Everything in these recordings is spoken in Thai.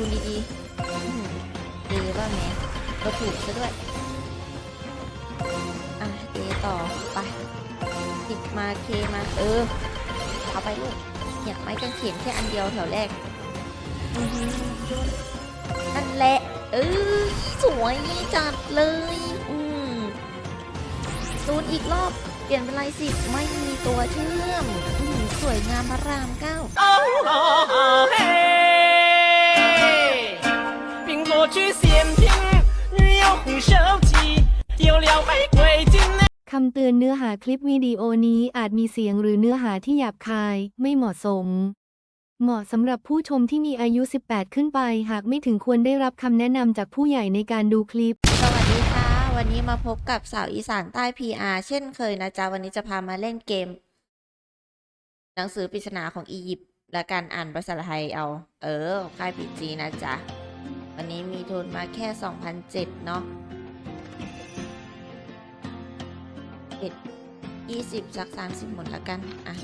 จูดีๆอื้อว่าแม่เราถูกซะด้วย อะเดต่อไปติดมาเคมาเออ เอาไปลูกอยากไม้กางเขนแค่อันเดียวแถวแรกอือหือนั่นแหละ เออ สวยจัดเลย อืมจูนอีกรอบ เปลี่ยนเป็นลายสิบไม่มีตัวเชื่อมอืมสวยงามพระรามเก้า 手机，有了玫瑰金。 คำเตือนเนื้อหาคลิปวิดีโอนี้อาจมีเสียงหรือเนื้อหาที่หยาบคาย ไม่เหมาะสม เหมาะสำหรับผู้ชมที่มีอายุ 18 ขึ้นไป หากไม่ถึงควรได้รับคำแนะนำจากผู้ใหญ่ในการดูคลิป สวัสดีค่ะ วันนี้มาพบกับสาวอีสานใต้ PR เช่นเคยนะจ๊ะ วันนี้จะพามาเล่นเกม หนังสือปริศนาของอียิปต์และการอ่านภาษาไทยเอา เออของค่ายปีจีนะจ๊ะ วันนี้มีทุนมาแค่ 2,007เนาะ เอ็ดยี่สิบสักสามสิบหมดละกัน อะ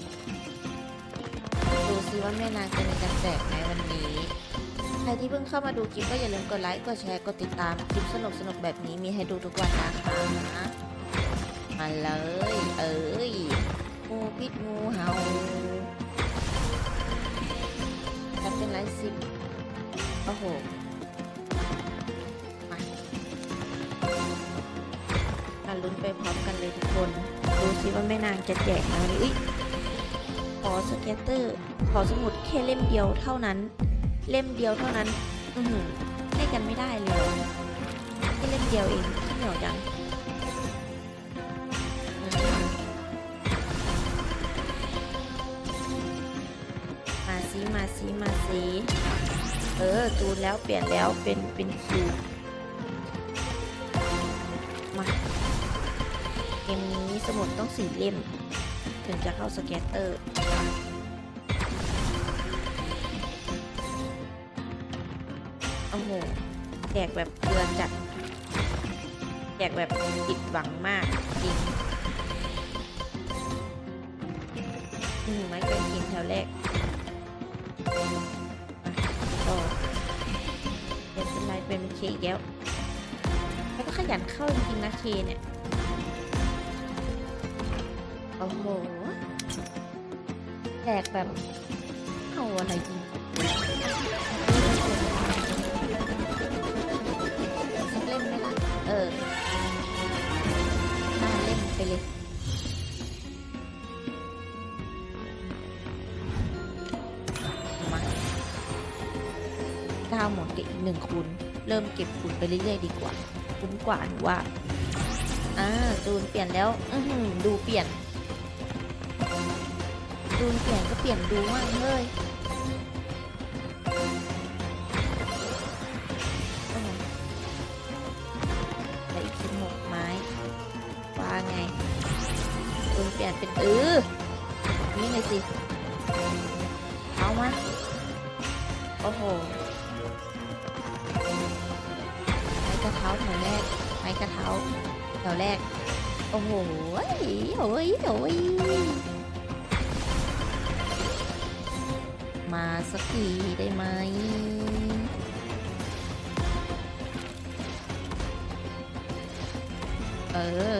ดูซิว่าแม่นางจะมีการแจกไหมวันนี้ ใครที่เพิ่งเข้ามาดูคลิปก็อย่าลืมกดไลค์ กดแชร์ กดติดตาม คลิปสนุกสนุกๆแบบนี้มีให้ดูทุกวันนะคะมาเลย เอ้ยงูพิษงูเห่าจะเป็นไรสิ โอ้โห ดูซิว่าแม่นางจะแจกมวันนี้อุ๊ยขอสเก็ตเตอร์ ขอสมุดแค่เล่มเดียวเท่านั้น เล่มเดียวเท่านั้น อือหือให้กันไม่ได้เลยแค่เล่มเดียวเองขี้เหนียวจังมาซีมาซีมาซีเออจูนแล้วเปลี่ยนแล้วเป็นเป็นคิว นี้สมุดต้องสี่เล่ม ถึงจะเข้าสเก็ตเตอร์โอ้โหแจกแบบเกลือจัดแจกแบบผิดหวังมากจริงอืมไม่เคยกินแถวแรกอะก็เป็นไรเป็นเคอีกแล้วแล้วก็ขยันเข้าจริงนะเคเนี่ย โอ้โหแจกแบบเอาอะไรจริงสักเล่มไหมล่ะ เออห้าเล่มไปเลยมาเก้าหมดกอีกหนึ่งคูณเริ่มเก็บคูณไปเรื่อยๆดีกว่า คุ้มกว่าหนูว่าอ่าจูนเปลี่ยนแล้ว อือหือดูเปลี่ยน จูเปลี่ยนก็เปลี่ยนดูมากเลยเลืออีกสิบหกไม้ว่าไงปืนเปลี่ยนเป็นเออนี่เลยสิเอามาโอ้โหไม้กระเท้าแถวแรกไม้กระเท้าแถวแรกโอ้โหโอ้ยโอ้ย มาสักทีได้ไหมเออ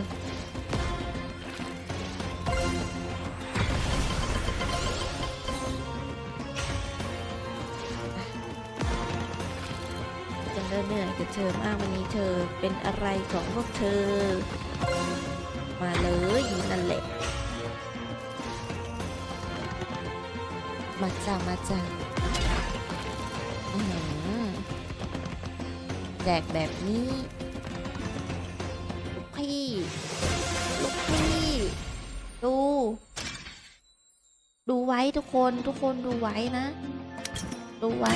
จนเริ่มเหนื่อยกับเธอมากวันนี้เธอเป็นอะไรของพวกเธอ มาเลยอยู่นั่นแหละ มาจ้ามาจ้าอื้อหือแจกแบบนี้ ลูกพี่ ลูกพี่ ดู ดูไว้ทุกคน ทุกคนดูไว้นะ ดูไว้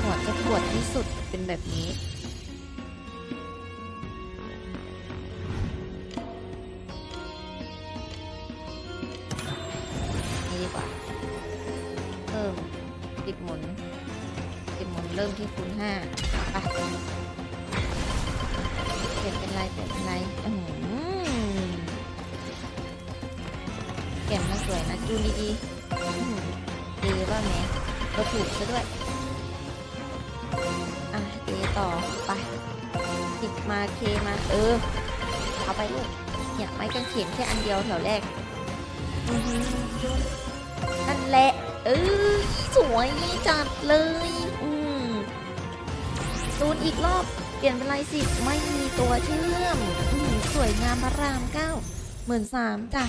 หัวจะปวดที่สุดเป็นแบบนี้ ที่คูณห้าไปเปลี่ยนเป็นไรเปลี่ยนเป็นไรอืออเปลี่ยนมาสวยนะจูนดีๆหรือดีป่ะแม่ก็ถูกซะด้วย อะเอต่อไปติดมาเคมาเออ เอาไปลูกเนี่ยไม้กางเขนแค่อันเดียวแถวแรก อือนั่นแหละ เออสวยจัดเลย ตูนอีกรอบ เปลี่ยนเป็นไรสิไม่มีตัวเชื่อมอืมสวยงามพระรามเก้าหมื่นสามจ้ะ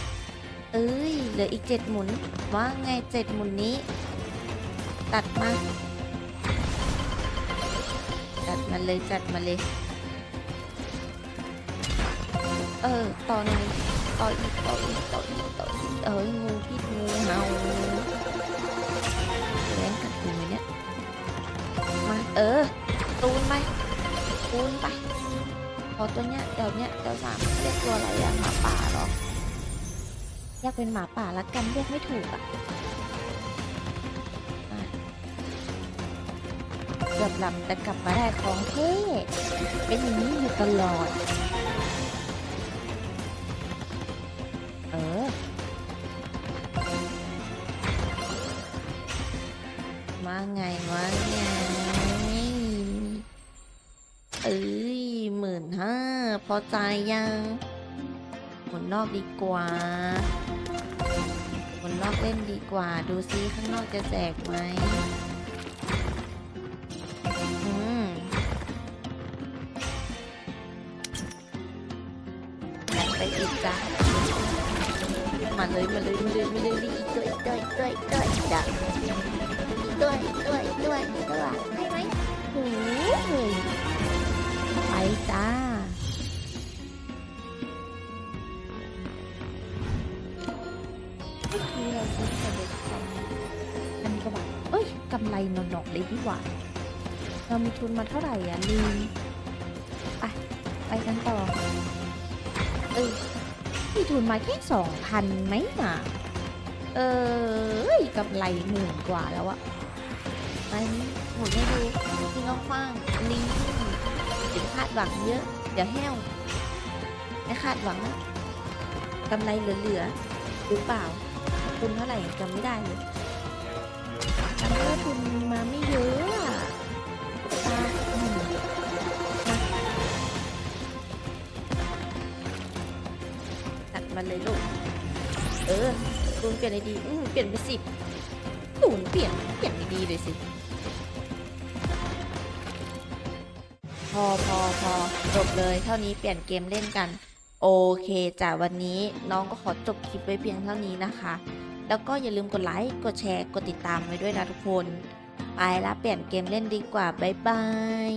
เอ้ย เหลืออีกเจ็ดหมุน ว่าไงเจ็ดหมุนนี้ ตัดมาจัดมาเลยจัดมาเลย เออ ต่อหน่อยต่ออีกต่ออีกต่ออีกต่ออีกเอ้ยงูพิษงูเห่าแรงกัดกูเนี่ยมาเออ ตูนไปตูนไปพอตัวเนี้ยเดี๋ยวเนี้ยเดี๋ยวสามเรียกตัวอะไรอะหมาป่าหรออยากเป็นหมาป่าละกันเรียกไม่ถูกอะ่ะเกือบหลับแต่กลับมาได้ของเท่เป็นอย่างนี้อยู่ตลอด พอใจยังหมุนนอกดีกว่าหมุนนอกเล่นดีกว่า ดูซิข้างนอกจะแจกไหมอืมไปอีกจ้ะมาเลยมาเลยมาเลยมาเลยอีกด้วยด้วยด้วยด้วยจ้ะอีกด้วยด้วยด้วยด้วยให้ไหมโอ้ยไปจ้าำไรนอนๆเลยดีกว่า เรามีทุนมาเท่าไหร่อะลืมไปไปกันต่อ เออมีทุนมาแค่สองพันไหมน่ะ เออยกำไรหมื่นกว่าแล้วอะไปหมุนให้ดูที่น้องฟังลิงเดี๋ยวคาดหวังเยอะ เดี๋ยวแห้วไม่คาดหวังนะกำไรเหลือๆหรือเปล่าทุนเท่าไหร่จำไม่ได้เลย จำได้ว่าทุนมาไม่เยอะอะตาอืมมาตัดมาเลยลูก เออทุนเปลี่ยนอะไรดี อืมเปลี่ยนไปสิบทุนเปลี่ยน เปลี่ยนไม่ดีเลยสิ พอพอพอจบเลย เท่านี้เปลี่ยนเกมเล่นกัน โอเคจ้ะวันนี้น้องก็ขอจบคลิปไว้เพียงเท่านี้นะคะ แล้วก็อย่าลืมกดไลค์ กดแชร์ กดติดตามไว้ด้วยนะทุกคน ไปละเปลี่ยนเกมเล่นดีกว่า บ๊ายบาย